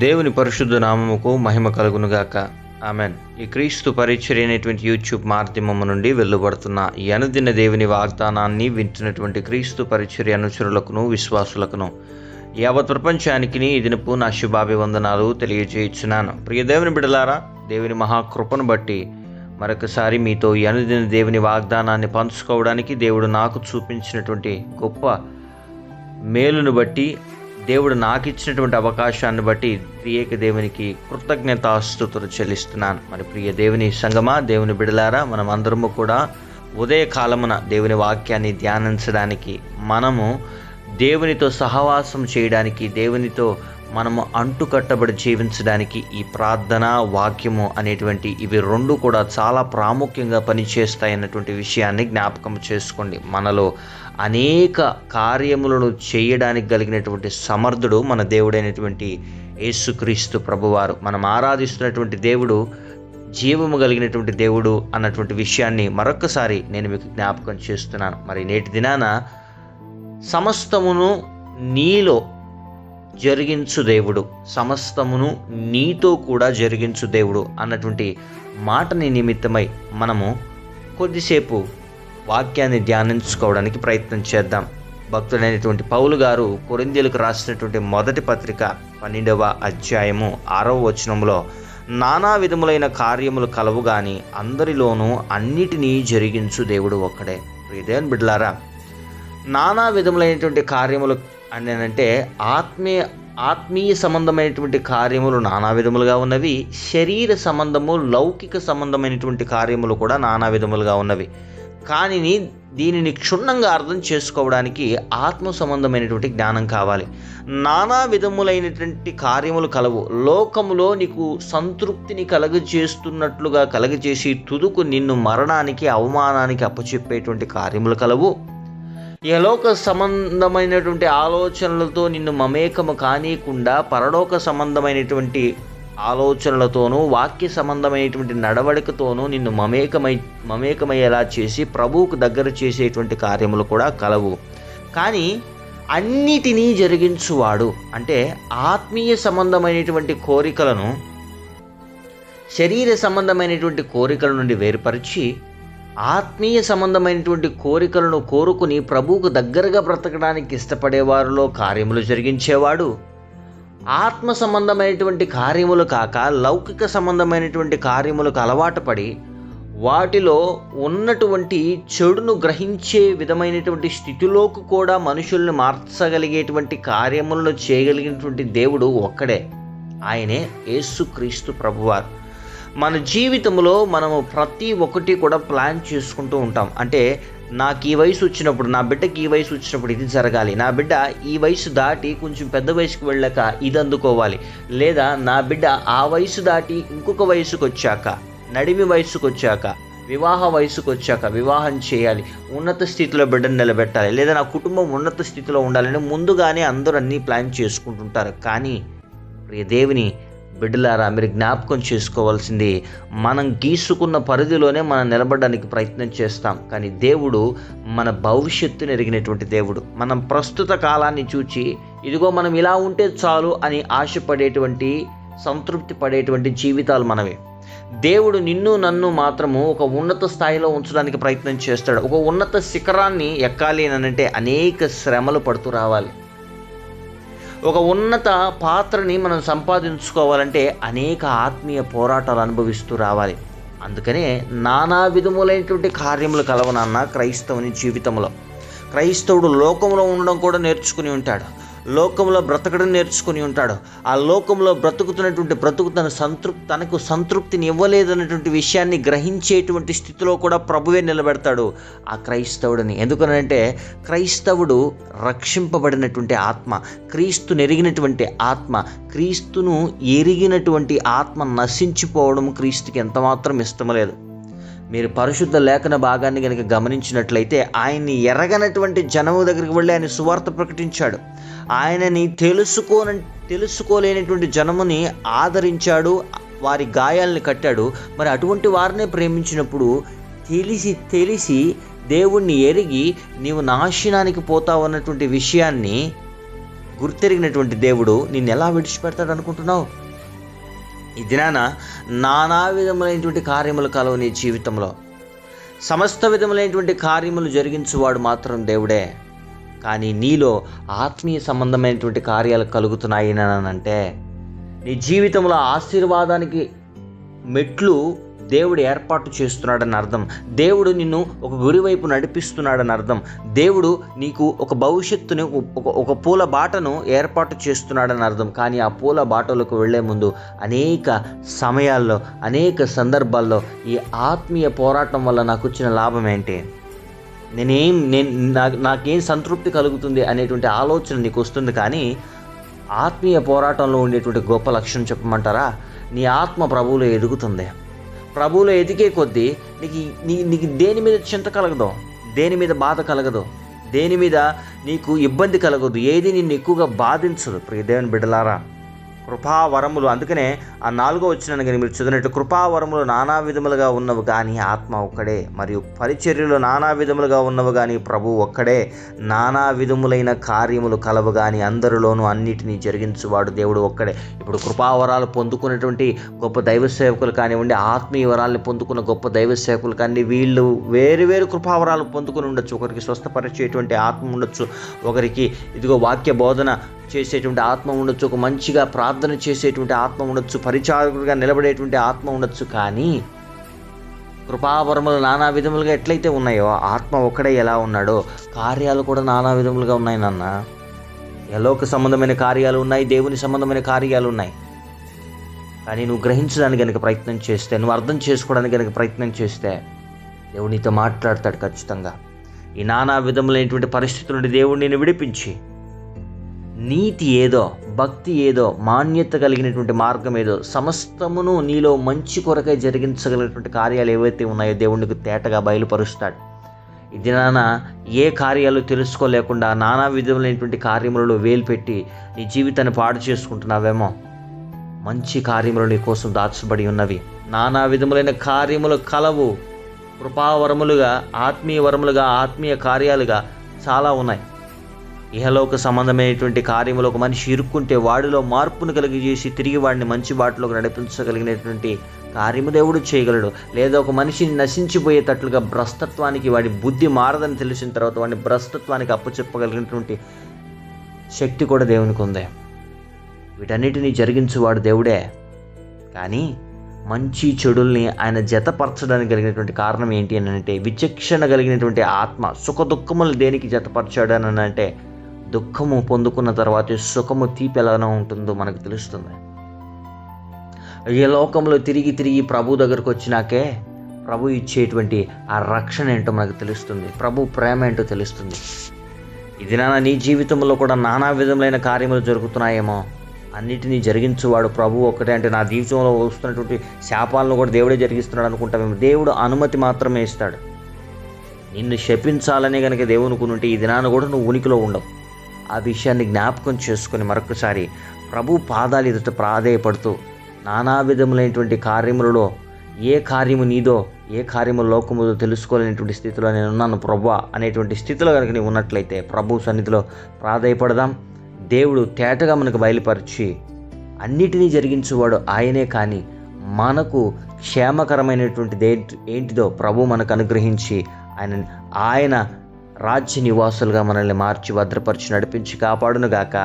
దేవుని పరిశుద్ధ నామముకు మహిమ కలుగునుగాక. ఆమెన్. ఈ క్రీస్తు పరిచర్య అనేటువంటి యూట్యూబ్ మాధ్యమము నుండి వెలువడుతున్న ఈ అనుదిన దేవుని వాగ్దానాన్ని వింటున్నటువంటి క్రీస్తు పరిచర్య అనుచరులకును విశ్వాసులకును యావత్ ప్రపంచానికి ఈ దినపు నా శుభాభివందనాలు తెలియజేయుచున్నాను. ప్రియ దేవుని బిడలారా దేవుని మహాకృపను బట్టి మరొకసారి మీతో ఈ అనుదిన దేవుని వాగ్దానాన్ని పంచుకోవడానికి దేవుడు నాకు చూపించినటువంటి గొప్ప మేలును బట్టి దేవుడు నాకు ఇచ్చినటువంటి అవకాశాన్ని బట్టి ప్రియేక దేవునికి కృతజ్ఞతాస్తుతులు చెల్లిస్తున్నాను. మరి ప్రియ దేవుని సంగమా దేవుని బిడలారా మనం అందరము కూడా ఉదయకాలమున దేవుని వాక్యాన్ని ధ్యానించడానికి మనము దేవునితో సహవాసం చేయడానికి దేవునితో మనము అంటుకట్టబడి జీవించడానికి ఈ ప్రార్థన వాక్యము అనేటువంటి ఇవి రెండు కూడా చాలా ప్రాముఖ్యంగా పనిచేస్తాయి అన్నటువంటి విషయాన్ని జ్ఞాపకం చేసుకోండి. మనలో అనేక కార్యములను చేయడానికి కలిగినటువంటి సమర్థుడు మన దేవుడైనటువంటి యేసుక్రీస్తు ప్రభువారు. మనం ఆరాధిస్తున్నటువంటి దేవుడు జీవము కలిగినటువంటి దేవుడు అన్నటువంటి విషయాన్ని మరొకసారి నేను మీకు జ్ఞాపకం చేస్తున్నాను. మరి నేటి దినాన సమస్తమును నీలో జరిగించు దేవుడు. సమస్తమును నీతో కూడా జరిగించు దేవుడు అన్నటువంటి మాటని నిమిత్తమై మనము కొద్దిసేపు వాక్యాన్ని ధ్యానించుకోవడానికి ప్రయత్నం చేద్దాం. భక్తుడైనటువంటి పౌలు గారు కొరిందీలకు రాసినటువంటి మొదటి పత్రిక పన్నెండవ అధ్యాయము ఆరవ వచనంలో నానా విధములైన కార్యములు కలవు గాని అందరిలోనూ అన్నిటినీ జరిగించు దేవుడు ఒక్కడే. ప్రియదేవన్ బిడ్లారా నానా విధములైనటువంటి కార్యములు అని అంటే ఆత్మీయ ఆత్మీయ సంబంధమైనటువంటి కార్యములు నానా విధములుగా ఉన్నవి శరీర సంబంధము లౌకిక సంబంధమైనటువంటి కార్యములు కూడా నానా విధములుగా ఉన్నవి. కానీ దీనిని క్షుణ్ణంగా అర్థం చేసుకోవడానికి ఆత్మ సంబంధమైనటువంటి జ్ఞానం కావాలి. నానా విధములైనటువంటి కార్యములు కలవు. లోకములో నీకు సంతృప్తిని కలగజేస్తున్నట్లుగా కలగజేసి తుదుకు నిన్ను మరణానికి అవమానానికి అప్పచెప్పేటువంటి కార్యములు కలవు. యలోక సంబంధమైనటువంటి ఆలోచనలతో నిన్ను మమేకము కానీయకుండా పరలోక సంబంధమైనటువంటి ఆలోచనలతోనూ వాక్య సంబంధమైనటువంటి నడవడికతోనూ నిన్ను మమేకమై మమేకమయ్యేలా చేసి ప్రభువుకు దగ్గర చేసేటువంటి కార్యములు కూడా కలవు. కానీ అన్నిటినీ జరిగించువాడు. అంటే ఆత్మీయ సంబంధమైనటువంటి కోరికలను శరీర సంబంధమైనటువంటి కోరికల నుండి వేరుపరిచి ఆత్మీయ సంబంధమైనటువంటి కోరికలను కోరుకుని ప్రభువుకు దగ్గరగా బ్రతకడానికి ఇష్టపడేవారిలో కార్యములు జరిగించేవాడు. ఆత్మ సంబంధమైనటువంటి కార్యములు కాక లౌకిక సంబంధమైనటువంటి కార్యములకు అలవాటు పడి వాటిలో ఉన్నటువంటి చెడును గ్రహించే విధమైనటువంటి స్థితిలోకి కూడా మనుషుల్ని మార్చగలిగేటువంటి కార్యములను చేయగలిగినటువంటి దేవుడు ఒక్కడే. ఆయనే యేసుక్రీస్తు ప్రభువారు. మన జీవితంలో మనము ప్రతి ఒక్కటి కూడా ప్లాన్ చేసుకుంటూ ఉంటాం. అంటే నాకు ఈ వయసు వచ్చినప్పుడు నా బిడ్డకి ఈ వయసు వచ్చినప్పుడు ఇది జరగాలి. నా బిడ్డ ఈ వయసు దాటి కొంచెం పెద్ద వయసుకు వెళ్ళాక ఇది అందుకోవాలి. లేదా నా బిడ్డ ఆ వయసు దాటి ఇంకొక వయసుకు వచ్చాక నడిమి వయసుకు వచ్చాక వివాహ వయసుకు వచ్చాక వివాహం చేయాలి. ఉన్నత స్థితిలో బిడ్డను నిలబెట్టాలి. లేదా నా కుటుంబం ఉన్నత స్థితిలో ఉండాలని ముందుగానే అందరూ అన్నీ ప్లాన్ చేసుకుంటుంటారు. కానీ ప్రియ దేవుని బిడ్డలారా మీరు జ్ఞాపకం చేసుకోవాల్సింది మనం గీసుకున్న పరిధిలోనే మనం నిలబడడానికి ప్రయత్నం చేస్తాం. కానీ దేవుడు మన భవిష్యత్తుని ఎరిగినటువంటి దేవుడు. మనం ప్రస్తుత కాలాన్ని చూచి ఇదిగో మనం ఇలా ఉంటే చాలు అని ఆశపడేటువంటి సంతృప్తి పడేటువంటి జీవితాలు మనవి. దేవుడు నిన్ను నన్ను మాత్రము ఒక ఉన్నత స్థాయిలో ఉంచడానికి ప్రయత్నం చేస్తాడు. ఒక ఉన్నత శిఖరాన్ని ఎక్కాలి అని అంటే అనేక శ్రమలు పడుతూ రావాలి. ఒక ఉన్నత పాత్రని మనం సంపాదించుకోవాలంటే అనేక ఆత్మీయ పోరాటాలు అనుభవిస్తూ రావాలి. అందుకనే నానా విధములైనటువంటి కార్యములు కలవనన్న క్రైస్తవుని జీవితంలో. క్రైస్తవుడు లోకంలో ఉండడం కూడా నేర్చుకుని ఉంటాడు. లోకంలో బ్రతకడం నేర్చుకుని ఉంటాడు. ఆ లోకంలో బ్రతుకుతున్నటువంటి బ్రతుకు తన సంతృప్తి తనకు సంతృప్తిని ఇవ్వలేదన్నటువంటి విషయాన్ని గ్రహించేటువంటి స్థితిలో కూడా ప్రభువే నిలబెడతాడు ఆ క్రైస్తవుడిని. ఎందుకనంటే క్రైస్తవుడు రక్షింపబడినటువంటి ఆత్మ క్రీస్తు నెరిగినటువంటి ఆత్మ క్రీస్తును ఎరిగినటువంటి ఆత్మ నశించిపోవడం క్రీస్తుకి ఎంతమాత్రం ఇష్టం లేదు మీరు పరిశుద్ధ లేఖన భాగాన్ని కనుక గమనించినట్లయితే ఆయన్ని ఎరగనటువంటి జనము దగ్గరికి వెళ్ళి ఆయన సువార్త ప్రకటించాడు. ఆయనని తెలుసుకోన తెలుసుకోలేనటువంటి జనముని ఆదరించాడు వారి గాయాలను కట్టాడు. మరి అటువంటి వారినే ప్రేమించినప్పుడు తెలిసి తెలిసి దేవుణ్ణి ఎరిగి నీవు నాశనానికి పోతావు అన్నటువంటి విషయాన్ని గుర్తెరిగినటువంటి దేవుడు నిన్ను ఎలా విడిచిపెడతాడు అనుకుంటున్నావు? ఈ దినాన నానా విధములైనటువంటి కార్యములు కలవు నీ జీవితంలో. సమస్త విధములైనటువంటి కార్యములు జరిగించువాడు మాత్రం దేవుడే. కానీ నీలో ఆత్మీయ సంబంధమైనటువంటి కార్యాలు కలుగుతున్నాయి అంటే నీ జీవితంలో ఆశీర్వాదానికి మెట్లు దేవుడు ఏర్పాటు చేస్తున్నాడని అర్థం. దేవుడు నిన్ను ఒక గురి వైపు నడిపిస్తున్నాడని అర్థం. దేవుడు నీకు ఒక భవిష్యత్తుని ఒక ఒక పూల బాటను ఏర్పాటు చేస్తున్నాడని అర్థం. కానీ ఆ పూల బాటలకు వెళ్ళే ముందు అనేక సమయాల్లో అనేక సందర్భాల్లో ఈ ఆత్మీయ పోరాటం వల్ల నాకు వచ్చిన లాభం ఏంటి? నేనేం నేను నాకు నాకేం సంతృప్తి కలుగుతుంది అనేటువంటి ఆలోచన నీకు వస్తుంది కానీ ఆత్మీయ పోరాటంలో ఉండేటువంటి గొప్ప లక్ష్యం చెప్పమంటారా? నీ ఆత్మ ప్రభువులో ఎదుగుతుంది. ప్రభువులో ఎదిగే కొద్దీ నీకు నీ నీకు దేని మీద చింత కలగదు. దేని మీద బాధ కలగదు. దేని మీద నీకు ఇబ్బంది కలగదు. ఏది నిన్ను ఎక్కువగా బాధించదు ప్రియ దేవుని బిడ్డలారా. కృపావరములు. అందుకనే ఆ నాలుగో వచ్చిన కానీ మీరు చదివినట్టు కృపావరములు నానా విధములుగా ఉన్నవి కానీ ఆత్మ ఒక్కడే మరియు పరిచర్యలు నానా విధములుగా ఉన్నవి కానీ ప్రభు ఒక్కడే. నానా విధములైన కార్యములు కలవు కానీ అందరిలోనూ అన్నిటినీ జరిగించువాడు దేవుడు ఒక్కడే. ఇప్పుడు కృపావరాలు పొందుకున్నటువంటి గొప్ప దైవ సేవకులు కానివ్వండి ఆత్మీయ వరాలను పొందుకున్న గొప్ప దైవ సేవకులు కానీ వీళ్ళు వేరు వేరు కృపావరాలు పొందుకుని ఉండొచ్చు. ఒకరికి స్వస్థపరిచేటువంటి ఆత్మ ఉండొచ్చు. ఒకరికి ఇదిగో వాక్య బోధన చేసేటువంటి ఆత్మ ఉండొచ్చు ఒక మంచిగా ప్రార్థన చేసేటువంటి ఆత్మ ఉండొచ్చు పరిచారకుడిగా నిలబడేటువంటి ఆత్మ ఉండొచ్చు కానీ కృపావరములు నానా విధములుగా ఎట్లయితే ఉన్నాయో ఆత్మ ఒక్కడే ఎలా ఉన్నాడో కార్యాలు కూడా నానా విధములుగా ఉన్నాయి నాన్న. ఎలోక సంబంధమైన కార్యాలు ఉన్నాయి దేవుని సంబంధమైన కార్యాలు ఉన్నాయి. కానీ నువ్వు గ్రహించడానికి కనుక ప్రయత్నం చేస్తే నువ్వు అర్థం చేసుకోవడానికి కనుక ప్రయత్నం చేస్తే దేవుడు నీతో మాట్లాడతాడు ఖచ్చితంగా. ఈ నానా విధములైనటువంటి పరిస్థితుల నుండి దేవుడు నేను విడిపించి నీతి ఏదో భక్తి ఏదో మాన్యత కలిగినటువంటి మార్గం ఏదో సమస్తమును నీలో మంచి కొరకై జరిగించగలిగినటువంటి కార్యాలు ఏవైతే ఉన్నాయో దేవునికి తేటగా బయలుపరుస్తాడు. ఇది నాన్న ఏ కార్యాలు తెలుసుకోలేకుండా నానా విధములైనటువంటి కార్యములలో వేలు పెట్టి నీ జీవితాన్ని పాడు చేసుకుంటున్నావేమో. మంచి కార్యములు నీ కోసం దాచబడి ఉన్నవి. నానా విధములైన కార్యములు కలవు. కృపావరములుగా ఆత్మీయ వరములుగా ఆత్మీయ కార్యాలుగా చాలా ఉన్నాయి. ఇహలోక సంబంధమైనటువంటి కార్యములో ఒక మనిషి ఇరుక్కుంటే వాడిలో మార్పును కలిగజేసి తిరిగి వాడిని మంచి బాటలోకి నడిపించగలిగినటువంటి కార్యము దేవుడు చేయగలడు. లేదా ఒక మనిషిని నశించిపోయేటట్లుగా భ్రస్తత్వానికి వాడి బుద్ధి మారదని తెలిసిన తర్వాత వాడిని భ్రస్తత్వానికి అప్పు చెప్పగలిగినటువంటి శక్తి కూడా దేవునికి ఉంది. వీటన్నిటినీ జరిగించువాడు దేవుడే. కానీ మంచి చెడుల్ని ఆయన జతపరచడానికి కలిగినటువంటి కారణం ఏంటి అని అంటే విచక్షణ కలిగినటువంటి ఆత్మ సుఖ దుఃఖములు దేనికి జతపరచాడు అని అంటే దుఃఖము పొందుకున్న తర్వాత సుఖము తీపి ఎలానో ఉంటుందో మనకు తెలుస్తుంది. ఈ లోకంలో తిరిగి తిరిగి ప్రభు దగ్గరకు వచ్చినాకే ప్రభు ఇచ్చేటువంటి ఆ రక్షణ ఏంటో మనకు తెలుస్తుంది. ప్రభు ప్రేమ ఏంటో తెలుస్తుంది. ఇది నాన్న నీ జీవితంలో కూడా నానా విధములైన కార్యములు జరుగుతున్నాయేమో. అన్నిటినీ జరిగించువాడు ప్రభు ఒకటే అంటే నా జీవితంలో వస్తున్నటువంటి శాపాలను కూడా దేవుడే జరిగిస్తున్నాడు అనుకుంటామేమో దేవుడు అనుమతి మాత్రమే ఇస్తాడు. నిన్ను శపించాలనే కనుక దేవునుకునుంటే ఈ దినాన్ని కూడా నువ్వు ఉనికిలో ఉండవు. ఆ విషయాన్ని జ్ఞాపకం చేసుకొని మరొకసారి ప్రభు పాదాలు ఎదుట ప్రాధేయపడుతూ నానా విధములైనటువంటి కార్యములలో ఏ కార్యము నీదో ఏ కార్యము లోకముదో తెలుసుకోలేనటువంటి స్థితిలో నేను ఉన్నాను ప్రభు అనేటువంటి స్థితిలో కనుక నీవు ఉన్నట్లయితే ప్రభు సన్నిధిలో ప్రాధేయపడదాం. దేవుడు తేటగా మనకు బయలుపరిచి అన్నిటినీ జరిగించేవాడు ఆయనే కానీ మనకు క్షేమకరమైనటువంటిది ఏంటిదో ప్రభు మనకు అనుగ్రహించి ఆయన ఆయన రాజ్య నివాసులుగా మనల్ని మార్చి భద్రపరిచి నడిపించి కాపాడునుగాక.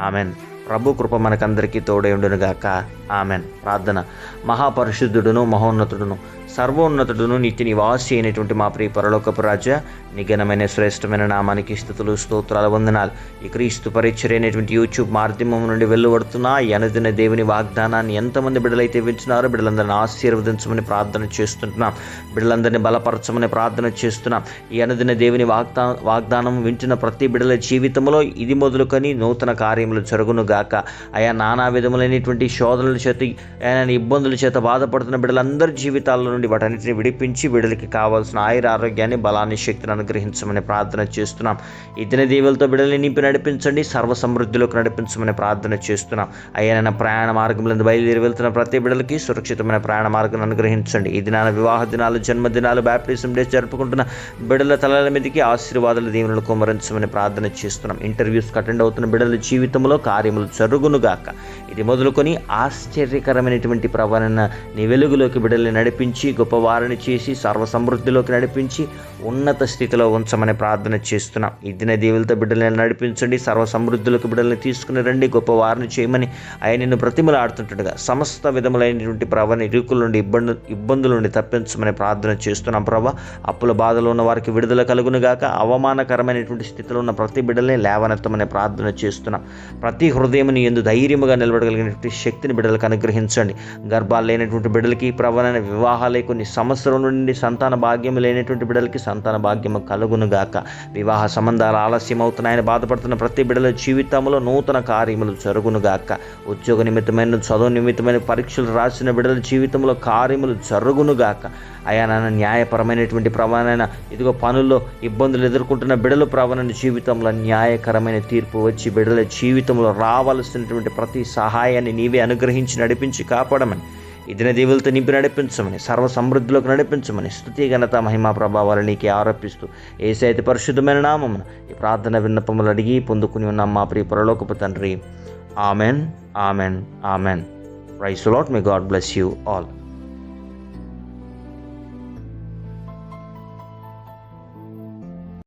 ఆమెన్. ప్రభు కృప మనకందరికీ తోడై ఉండునుగాక. ఆమెన్. ప్రార్థన. మహాపరిశుద్ధుడును మహోన్నతుడును సర్వోన్నతుడును నిత్య నివాసి అయినటువంటి మా ప్రియ పరలోకపు రాజ నిఘనమైన శ్రేష్టమైన నామానికి స్థుతులు స్తోత్రాల వందనాలు. ఈ క్రీస్తు పరిచరైనటువంటి యూట్యూబ్ మాధ్యమం నుండి వెలువడుతున్న ఈ దేవుని వాగ్దానాన్ని ఎంతమంది బిడ్డలైతే వింటున్నారో బిడ్డలందరిని ఆశీర్వదించమని ప్రార్థన చేస్తుంటున్నాం. బిడ్డలందరినీ బలపరచమని ప్రార్థన చేస్తున్నాం. ఈ అనదిన దేవుని వాగ్దా వాగ్దానం వింటున్న ప్రతి బిడ్డల జీవితంలో ఇది మొదలుకొని నూతన కార్యములు జరుగునుగా. గాక. అయా నానా విధములైనటువంటి శోధనల చేత ఆయన ఇబ్బందుల చేత బాధపడుతున్న బిడ్డలందరి జీవితాల నుండి వాటన్నిటిని విడిపించి బిడ్డలకి కావాల్సిన ఆయుర ఆరోగ్యాన్ని బలాన్ని శక్తిని అనుగ్రహించమని ప్రార్థన చేస్తున్నాం. ఇతని దీవులతో బిడ్డల్ని నింపి నడిపించండి సర్వ సమృద్ధిలోకి నడిపించమని ప్రార్థన చేస్తున్నాం. అయ్యా ప్రయాణ మార్గంలో బయలుదేరి వెళ్తున్న ప్రతి బిడ్డలకి సురక్షితమైన ప్రయాణ మార్గం అనుగ్రహించండి. ఈ దినాల వివాహ దినాలు జన్మదినాలు బ్యాప్టిజం డేస్ జరుపుకుంటున్న బిడ్డల తలల మీదకి ఆశీర్వాదాలు దీవులను కుమరించమని ప్రార్థన చేస్తున్నాం. ఇంటర్వ్యూస్కి అటెండ్ అవుతున్న బిడ్డల జీవితంలో కార్యములు జరుగునుగాక. ఇది మొదలుకొని ఆశ్చర్యకరమైనటువంటి ప్రవణన నీ వెలుగులోకి బిడ్డల్ని నడిపించి గొప్పవారిని చేసి సర్వ సమృద్ధిలోకి నడిపించి ఉన్నత స్థితిలో ఉంచమని ప్రార్థన చేస్తున్నాం. ఈ దిన దేవులతో బిడ్డల్ని నడిపించండి సర్వ సమృద్ధిలోకి బిడ్డల్ని తీసుకుని రండి గొప్పవారిని చేయమని ఆయన నిన్ను ప్రతిమలాడుతుంటుండగా సమస్త విధములైనటువంటి ప్రవణ ఇరుకుల నుండి ఇబ్బందు ఇబ్బందుల నుండి తప్పించమని ప్రార్థన చేస్తున్నాం ప్రభా. అప్పుల బాధలో ఉన్న వారికి విడుదల కలుగునుగాక. అవమానకరమైనటువంటి స్థితిలో ఉన్న ప్రతి బిడ్డల్ని లేవనెత్తమని ప్రార్థన చేస్తున్నాం. ప్రతి హృదయముని ఎందు ధైర్యముగా నిలబడగలిగినటువంటి శక్తిని బిడ్డలకు అనుగ్రహించండి. గర్భాలు లేనటువంటి బిడ్డలకి ప్రవణ వివాహాలే కొన్ని సంవత్సరం నుండి సంతాన భాగ్యం లేనటువంటి బిడ్డలకి సంతాన భాగ్యము కలుగునుగాక వివాహ సంబంధాలు ఆలస్యం అవుతున్నాయని బాధపడుతున్న ప్రతి బిడ్డల జీవితంలో నూతన కార్యములు జరుగునుగాక ఉద్యోగ నిమిత్తమైన చదువు నిమిత్తమైన పరీక్షలు రాసిన బిడ్డల జీవితంలో కార్యములు జరుగునుగాక అయా నాన్న న్యాయపరమైనటువంటి ప్రమాణమైన ఇదిగో పనుల్లో ఇబ్బందులు ఎదుర్కొంటున్న బిడల ప్రవణ జీవితంలో న్యాయకరమైన తీర్పు వచ్చి బిడల జీవితంలో కావలసినటువంటి ప్రతి సహాయాన్ని నీవే అనుగ్రహించి నడిపించి కాపాడమని. ఇదిన దేవులతో నింపి నడిపించమని సర్వ సమృద్ధిలోకి నడిపించమని స్థుతి ఘనత మహిమా ప్రభావాలు నీకే ఆరోపిస్తూ ఏసైతే పరిశుద్ధమైన నామమున ఈ ప్రార్థన విన్నపములు అడిగి పొందుకుని ఉన్నాం మా ప్రియ పరలోకపు తండ్రి. Amen amen amen. Praise Lord may God bless you all.